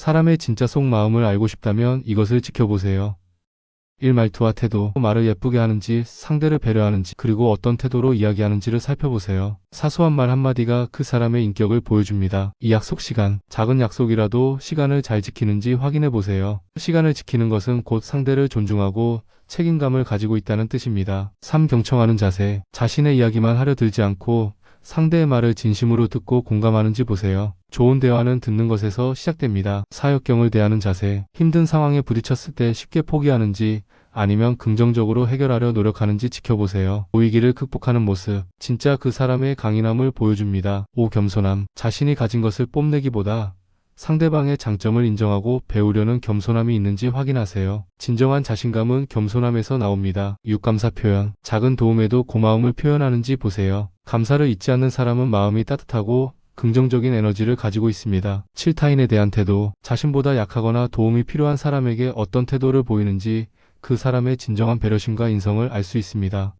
사람의 진짜 속마음을 알고 싶다면 이것을 지켜보세요. 일말투와 태도, 말을 예쁘게 하는지, 상대를 배려하는지, 그리고 어떤 태도로 이야기하는지를 살펴보세요. 사소한 말 한마디가 그 사람의 인격을 보여줍니다. 이 약속 시간, 작은 약속이라도 시간을 잘 지키는지 확인해 보세요. 시간을 지키는 것은 곧 상대를 존중하고 책임감을 가지고 있다는 뜻입니다. 3. 경청하는 자세, 자신의 이야기만 하려 들지 않고 상대의 말을 진심으로 듣고 공감하는지 보세요. 좋은 대화는 듣는 것에서 시작됩니다. 사역경을 대하는 자세, 힘든 상황에 부딪혔을 때 쉽게 포기하는지 아니면 긍정적으로 해결하려 노력하는지 지켜보세요. 위기를 극복하는 모습, 진짜 그 사람의 강인함을 보여줍니다. 5. 겸손함, 자신이 가진 것을 뽐내기보다 상대방의 장점을 인정하고 배우려는 겸손함이 있는지 확인하세요. 진정한 자신감은 겸손함에서 나옵니다. 6. 감사 표현, 작은 도움에도 고마움을 표현하는지 보세요. 감사를 잊지 않는 사람은 마음이 따뜻하고 긍정적인 에너지를 가지고 있습니다. 7. 타인에 대한 태도, 자신보다 약하거나 도움이 필요한 사람에게 어떤 태도를 보이는지 그 사람의 진정한 배려심과 인성을 알 수 있습니다.